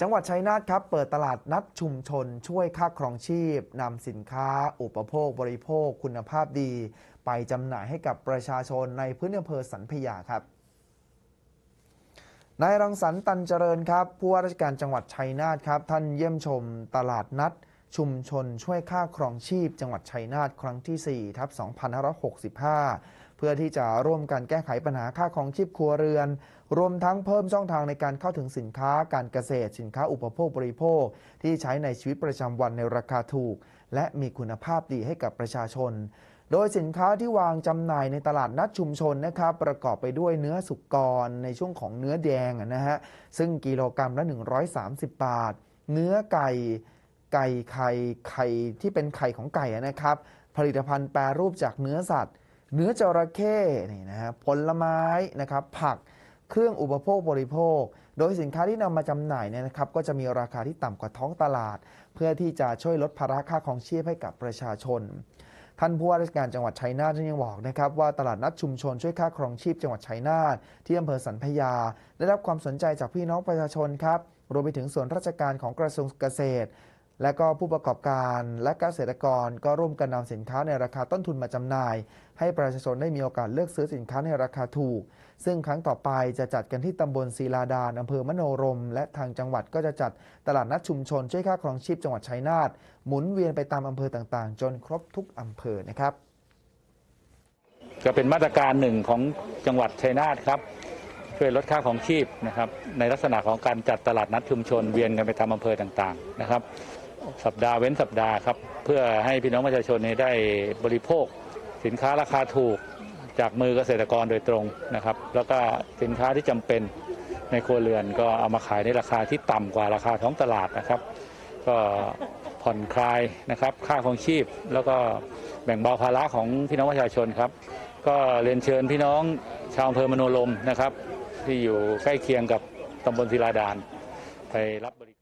จังหวัดชัยนาทครับเปิดตลาดนัดชุมชน ช่วยค่าครองชีพนำสินค้า อุปโภคบริโภค คุณภาพดี ไปจำหน่ายให้กับประชาชนในพื้นอำเภอสันพยาครับนายรังสรรค์ตันเจริญครับผู้ว่าราชการจังหวัดชัยนาทครับท่านเยี่ยมชมตลาดนัด ชุมชนช่วยค่าครองชีพ จังหวัดชัยนาทครั้งที่4ทับ2565 เพื่อที่จะร่วมกันแก้ไขปัญหาค่าครองชีพครัวเรือน รวมทั้งเพิ่มช่องทางในการเข้าถึงสินค้าการเกษตร สินค้าอุปโภคบริโภค ที่ใช้ในชีวิตประจำวันในราคาถูก และมีคุณภาพดีให้กับประชาชน โดยสินค้าที่วางจำหน่ายในตลาดนัดชุมชนนะครับประกอบไปด้วยเนื้อสุกรในช่วงของเนื้อแดงนะฮะซึ่งกิโลกรรัมละ 130 บาท เนื้อไก่ไก่ไข่ไข่ที่เป็นไข่ของไก่นะครับ ผลิตภัณฑ์แปรรูปจากเนื้อสัตว์ เนื้อจระเข้นี่นะฮะผลไม้นะครับผักเครื่องอุปโภคบริโภค โดยสินค้าที่นำมาจำหน่ายเนี่ยนะครับก็จะมีราคาที่ต่ำกว่าท้องตลาด เพื่อที่จะช่วยลดภาระค่าของชีพให้กับประชาชน ท่านผู้ว่าราชการจังหวัดชัยนาทยังบอกนะครับว่าตลาดนัดชุมชนช่วยค่าครองชีพจังหวัดชัยนาทที่อำเภอสันพยา ได้รับความสนใจจากพี่น้องประชาชนครับรวมไปถึงส่วนราชการของกระทรวงเกษตร และก็ผู้ประกอบการและเกษตรกรก็ร่วมกันนำสินค้าในราคาต้นทุนมาจำหน่าย ให้ประชาชนได้มีโอกาสเลือกซื้อสินค้าในราคาถูก ซึ่งครั้งต่อไปจะจัดกันที่ตำบลศิลาดานอำเภอมโนรม และทางจังหวัดก็จะจัดตลาดนัดชุมชน ช่วยค่าครองชีพจังหวัดชัยนาทหมุนเวียนไปตามอำเภอต่างๆ จนครบทุกอำเภอนะครับ ก็เป็นมาตรการหนึ่งของจังหวัดชัยนาทครับช่วยลดค่าของชีพนะครับในลักษณะของการจัดตลาดนัดชุมชนเวียนกันไปตามอำเภอต่างๆนะครับ สัปดาห์เว้นสัปดาห์ครับ เพื่อให้พี่น้องประชาชนได้บริโภค สินค้าราคาถูกจากมือเกษตรกรโดยตรงนะครับ แล้วก็สินค้าที่จำเป็นในครัวเรือนก็เอามาขายในราคาที่ต่ำกว่าราคาท้องตลาดนะครับ ก็ผ่อนคลายนะครับ ค่าของชีพ แล้วก็แบ่งเบาภาระของพี่น้องประชาชนครับ ก็เรียนเชิญพี่น้องชาวอำเภอมโนรมนะครับ ที่อยู่ใกล้เคียงกับตำบลศิลาดานไปรับบริ